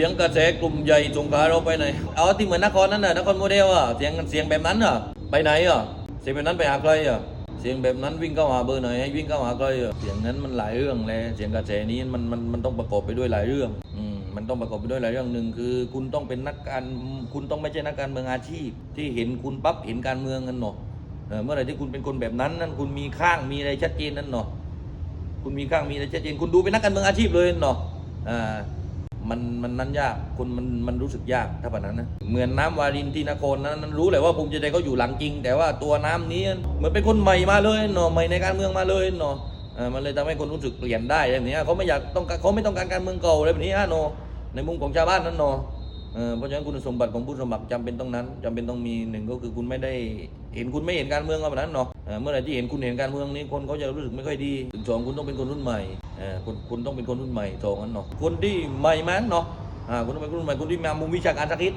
สียงกระแสกลุ่มใหญ่สงขลาเราไปไหน เอาที่เหมือนนครนั่นน่ะนครโมเดลอะเสียงเสียงแบบนั้นอะไปไหนอะเสียงแบบนั้นไปหาใครอะเสียงแบบนั้นวิ่งเข้าหาเบอร์ไหนให้วิ่งเข้าหาใครอะเสียงนั้นมันหลายเรื่องเลยเสียงกระแสนี้มันมันมันต้องประกอบไปด้วยหลายเรื่องอืมมันต้องประกอบไปด้วยหลายเรื่องหนึ่งคือ คุณต้องเป็นนักการคุณต้องไม่ใช่นักการเมืองอาชีพ ที่เห็นคุณปั๊บเห็นการเมืองกันเนาะเออเมื่อไหร่ที่คุณเป็นคนแบบนั้นนั่นคุณมีข้างมีอะไรชัดเจนนั่นเนาะคุณมีข้างมีอะไรชัดเจนคุณดูเป็นนักการเมืองอาชีพเลยเนาะอ่า มันมันนั้นยากคนมันมันรู้สึกยากถ้าแบบนั้นนะเหมือนน้ำวารินที่นครนั้นนั้นรู้แหละว่าภูมิใจไทยเขาอยู่หลังจริง แต่ว่าตัวน้ำนี้เหมือนเป็นคนใหม่มาเลยเนาะใหม่ในการเมืองมาเลยเนาะอ่ามันเลยทำให้คนรู้สึกเปลี่ยนได้อะไรแบบนี้เขาไม่อยากต้องเขาไม่ต้องการการเมืองเก่าอะไรแบบนี้อะเนาะในมุมของชาวบ้านนั้นเนาะ เพราะฉะนั้นคุณสมบัติของผู้สมัครจำเป็นต้องนั้นจำเป็นต้องมีหนึ่งก็คือคุณไม่ได้เห็นคุณไม่เห็นการเมืองแบบนั้นเนาะเมื่อไหร่ที่เห็นคุณเห็นการเมืองนี้คนเขาจะรู้สึกไม่ค่อยดีถึงสองคุณต้องเป็นคนรุ่นใหม่คุณคุณต้องเป็นคนรุ่นใหม่สองนั้นเนาะคนที่ใหม่มั้เนาะคุณต้องเป็นคนใหม่คุณที่มามุมวิชาการสักนิด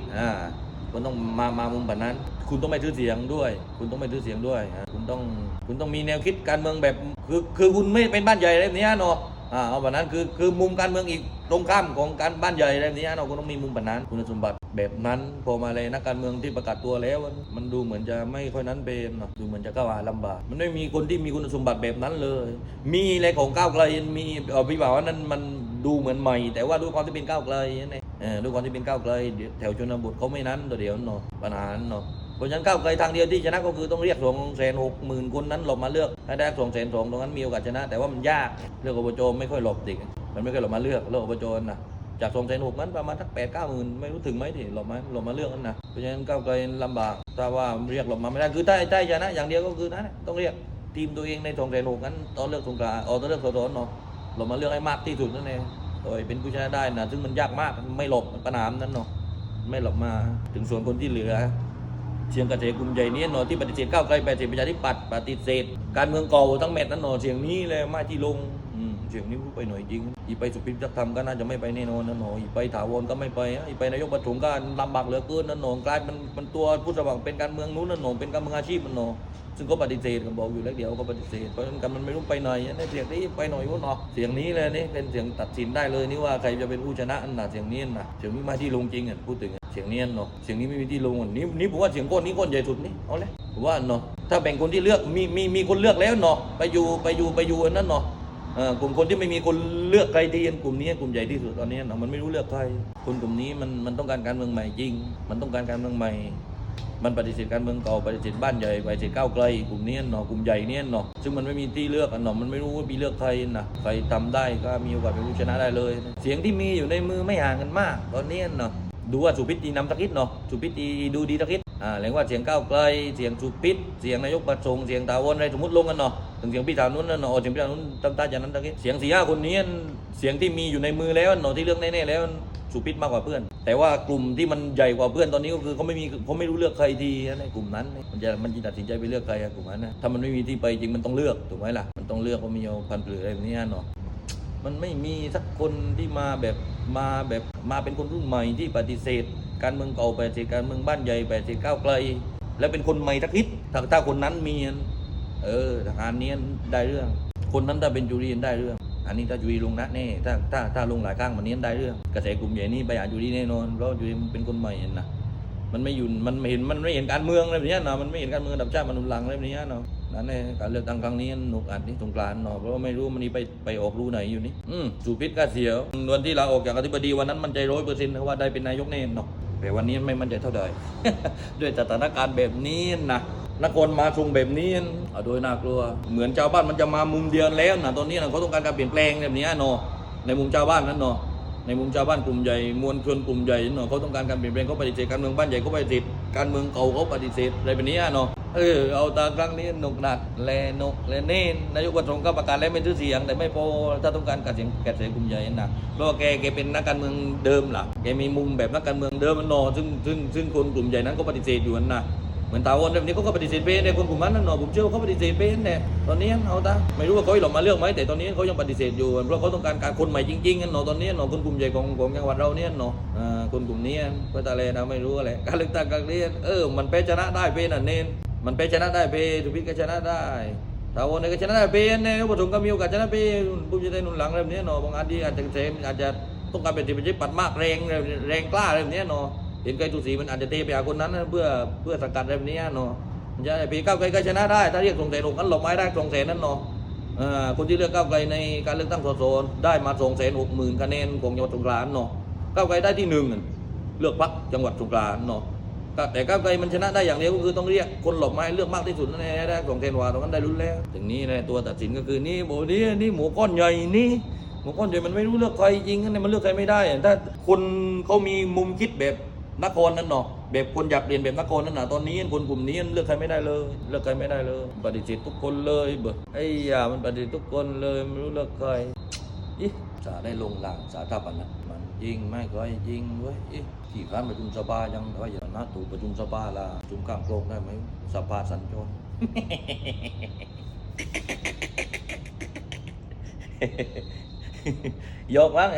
คุณต้องมามามุมแบบนั้น คุณต้องไม่ถือเสียงด้วย คุณต้องไม่ถือเสียงด้วยคุณต้องคุณต้องมีแนวคิดการเมืองแบบคือคือคุณไม่เป็นบ้านใหญ่อะไรแบบเนี้ยเนาะ อ่าเอาแบบนั้นคือคือมุมการเมืองอีกตรงข้ามของการบ้านใหญ่อะไรแบบนี้เนาะคุณต้องมีมุมแบบนั้นคุณสมบัติแบบนั้นพอมาเลยนักการเมืองที่ประกาศตัวแล้ว มันดูเหมือนจะไม่ค่อยนั้นเป็นเนาะดูเหมือนจะก้าวหาลำบากมันไม่มีคนที่มีคุณสมบัติแบบนั้นเลย มีอะไรของก้าวไกลมีเออพี่บ่าวว่านั้นมันดูเหมือนใหม่ แต่ว่าด้วยความที่เป็นก้าวไกลนั่นเองเอด้วยความที่เป็นก้าวไกลเดี๋ยแถวชนบทเขาไม่นั้นตัวเดียวเนาะปัญหาเนาะ ราะฉะนั้นก้าวไกลทางเดียวที่ชนะก็คือต้องเรียกสองแสนหกหมื่นคนนั้นหลบมาเลือกให้ได้สองแสนสองตรงนั้นมีโอกาสชนะ แต่ว่ามันยากเลือกอบจไม่ค่อยหลบติดมันไม่ค่อยหลบมาเลือกเลือกอบจนะจากสองแสนหกนั้นประมาณสักแปดเก้าหมื่นไม่รู้ถึงไหมที่หลบมาหลบมาเลือกนั่นนะเพราะฉะนั้นก้าวไกลลำบากถ้าว่าเรียกหลบมาไม่ได้คือใต้ใต้ชนะอย่างเดียวก็คือนั้นต้องเรียกทีมตัวเองในสองแสนหกนั้นตอนเลือกสงกรานต์อ๋อตอนเลือกสสเนาะหลบมาเลือกให้มากที่สุดนั่นเองโดยเป็นผู้ชนะได้นะซึ่งมันยากมากไม่หลบปัญหานั้นเนาะไม่หลบมาถึงส่วนคนที่เหลือ เสียงกระเสกลุ่มใหญ่นี้เนาะที่ปฏิเสธก้าวไกลปฏิเสธประชาธิปัตย์ปฏิเสธการเมืองเก่าทั้งแมตช์นั้นเนาะเสียงนี้เลยไม่ที่ลงเสียงนี้ไปหน่อยจริง อีไปสุพิมพ์จักธรรมก็น่าจะไม่ไปแน่นอนนะเนาะอีไปถาวรก็ไม่ไปอีไปนายกประถมก็ลำบากเหลือเกินนะเนาะกลายเป็นมันตัวผู้สมัครเป็นการเมืองนู้นนะเนาะเป็นการเมืองอาชีพมันเนาะซึ่งก็ปฏิเสธกันบอกอยู่แล้วเดียวก็ปฏิเสธเพราะฉะนั้นกันมันไม่รู้ไปไหนในเสียงนี้ไปหน่อยวุ้นเนาะเสียงนี้เลยนี่เป็นเสียงตัดสินได้เลยนี่ว่าใครจะเป็นผู้ชนะอันน่ะเสียงนี้น่ะเสียงนี้มาที่ลงจริงอะพูดถึง เสียงนี้เนาะเสียงนี้ไม่มีที่ลงอะนี่นี่ผมว่าเสียงก้นนี้ก้นใหญ่สุดนี่เอาเลยผมว่าเนาะถ้าแบ่งคนที่เลือกมีมีมีคนเลือกแล้วเนาะไปอยู่ไปอยู่ไปอยู่อันนั้นเนาะกลุ่มคนที่ไม่มีคนเลือกใครดีกลุ่มนี้กลุ่มใหญ่ที่สุดตอนนี้เนาะมันไม่รู้เลือกใครคนกลุ่มนี้มันมันต้องการการเมืองใหม่จริง มันต้องการการเมืองใหม่ มันปฏิเสธการเมืองเก่าปฏิเสธบ้านใหญ่ปฏิเสธก้าวไกลกลุ่มนี้เนาะกลุ่มใหญ่เนี่ยเนาะซึ่งมันไม่มีที่เลือกเนาะมันไม่รู้ว่ามีเลือกใครนะใครทำได้ก็มีโอกาสเป็นผู้ชนะได้เลย เสียงที่มีอยู่ในมือไม่ห่างกันมาก ตอนนี้เนาะ ดูว่าสุพิษดีนำตะคิดเนาะสุพิษดีดูดีตะคิดอ่าแหลงว่าเสียงก้าวไกลเสียงสุพิษเสียงนายกประสงค์เสียงตาวรอะไรสมมติลงกันเนาะถึงเสียงพี่สาวนุ้นเนาะเสียงพี่สาวนุ้นตำตาจากนั้นตะคิดเสียงสี่ห้าคนนี้เสียงที่มีอยู่ในมือแล้วเนาะที่เลือกแน่ๆแล้วสุพิษมากกว่าเพื่อน แต่ว่ากลุ่มที่มันใหญ่กว่าเพื่อนตอนนี้ก็คือเขาไม่มีเขาไม่รู้เลือกใครทีในกลุ่มนั้น มันจะมันจะตัดสินใจไปเลือกใครกลุ่มนั้นนะถ้ามันไม่มีที่ไปจริงมันต้องเลือกถูกไหมล่ะมันต้องเลือกว่ามีเอาพันธุ์หรืออะไรแบบนี้เนาะ มันไม่มีสักคนที่มาแบบมาแบบมาเป็นคนรุ่นใหม่ที่ปฏิเสธ การเมืองเก่าปฏิเสธการเมืองบ้านใหญ่ปฏิเสธก้าวไกล แล้วเป็นคนใหม่ทักทิศถ้าถ้าคนนั้นมีเออทหารเนี้ยได้เรื่อง คนนั้นถ้าเป็นจุรีนได้เรื่อง อันนี้ถ้าจุรีลงนะแน่ถ้าถ้าถ้าลงหลายข้างมันนี้ได้เรื่อง กระแสกลุ่มใหญ่นี่ไปหาจุรีแน่นอนเพราะจุรีมันเป็นคนใหม่นะมันไม่อยู่มันไม่เห็นมันไม่เห็นการเมืองอะไรแบบนี้เนาะมันไม่เห็นการเมืองดับชาติมันรุนแรงอะไรแบบนี้เนาะ นั่นเองการเลือกตั้งครั้งนี้หนุกอัดนี่สงกรานต์เนาะเพราะว่าไม่รู้มันนี่ไปไปออกรูไหนอยู่นี่อืมสุพิษก็เสียววันที่เราออกจากอธิบดีวันนั้นมันใจร้อยเปอร์เซ็นต์ว่าได้เป็นนายกแน่เนาะแต่วันนี้ไม่มั่นใจเท่าใดด้วยสถานการณ์แบบนี้นะนักครมาชุงแบบนี้อโดยน่ากลัว เหมือนชาวบ้านมันจะมามุมเดียวแล้วนะตอนนี้นะเขาต้องการการเปลี่ยนแปลงแบบนี้เนาะในมุมชาวบ้านนั้นเนาะในมุมชาวบ้านกลุ่มใหญ่มวลชนกลุ่มใหญ่เนาะเขาต้องการการเปลี่ยนแปลงเขาปฏิเสธการเมืองบ้านใหญ่เขาปฏิเสธการเมืองเก่าเขาปฏิเสธอะไรแบบนี้เนาะ เออเอาตาครั้งนี้หนุกหนักแลนกแลเน้นนายกประสงค์ก็ประกาศแล้วไม่ซื้อเสียง แต่ไม่พอถ้าต้องการการเสียงแกเสียงกลุ่มใหญ่นะเพราะแกแกเป็นนักการเมืองเดิมล่ะแกมีมุมแบบนักการเมืองเดิมมันนาะซึ่งซึ่งซึ่งคนกลุ่มใหญ่นั้นก็ปฏิเสธอยู่นะเหมือนตาวนแบบนี้เขาก็ปฏิเสธเป็นในคนกลุ่มนั้นนั่นเนาะผมเชื่อว่าเขาปฏิเสธเป็นเนี่ตอนนี้เอาตาไม่รู้ว่าเขาหลอกมาเลือกไหมแต่ตอนนี้เขายังปฏิเสธอยู่เพราะเขาต้องการการคนใหม่จริงๆนั่นเนาะตอนนี้เนาะคนกลุ่มใหญ่ของของจังหวัดเราเนี่ยเนอคนกลุ่มนี้ก็ตาเลนะไม่รู้อะไรการเลือกตั้งการเรียนเออมันไปชนะได้เป็นอะเน้น มันไปชนะได้เปทุพิษก็ชนะได้ตาวอนเนี่ยก็ชนะได้เป็นเนี่ยผสมก็มีโอกาสชนะเป็นผู้จะได้หนุนหลังแบบนี้เนาะบางอันที่อาจจะเซมอาจจะต้องการเป็นที่ประชาธิปัตย์มากแรงแรงกล้าอะไรแบบเนี้เนาะเห็นไกลตุสีมันอาจจะเทไปหาคนนั้นเพื่อเพื่อสกัดอะไรแบบเนี้เนาะมันจะพีก้าวไกลก็ชนะได้ ถ้าเรียกสงแสนหกกันหลบไม้ได้สงแสนนั่นเนาะเอ่อคนที่เลือกก้าวไกลในการเลือกตั้งสสได้มาสองแสนหกหมื่นคะแนนของจังหวัดสงขลาเนาะก้าวไกลได้ที่หนึ่งเลือกพรรคจังหวัดสงขลาเนาะ แต่ก้าวไกลมันชนะได้อย่างเดียวก็คือต้องเรียกคนหลบไม้เลือกมากที่สุดนั่นแหละได้สองเทนวาตรงนั้นได้รุนแล้วถึงนี้แหละตัวตัดสินก็คือนี่โบนี่นี่หมูก้อนใหญ่นี่หมูก้อนใหญ่มันไม่รู้เลือกใครจริงนั่นมันเลือกใครไม่ได้ถ้าคนเขามีมุมคิดแบบนครนั่นเนาะแบบคนอยากเรียนแบบนครนั่นน่ะตอนนี้คนกลุ่มนี้เลือกใครไม่ได้เลย เลือกใครไม่ได้เลย ปฏิเสธทุกคนเลยเบอไอ้ยามันปฏิเสธทุกคนเลยไม่รู้เลือกใครอิสาได้ลงหลังสาธาปันนะมัน ริงไม่ก็จริงเว้ยที่การประชุมสภายังว่าอย่านัดถูกประชุมสภาละประชุมข้างโกงได้ไหมสภาสัญจรยกมั้ง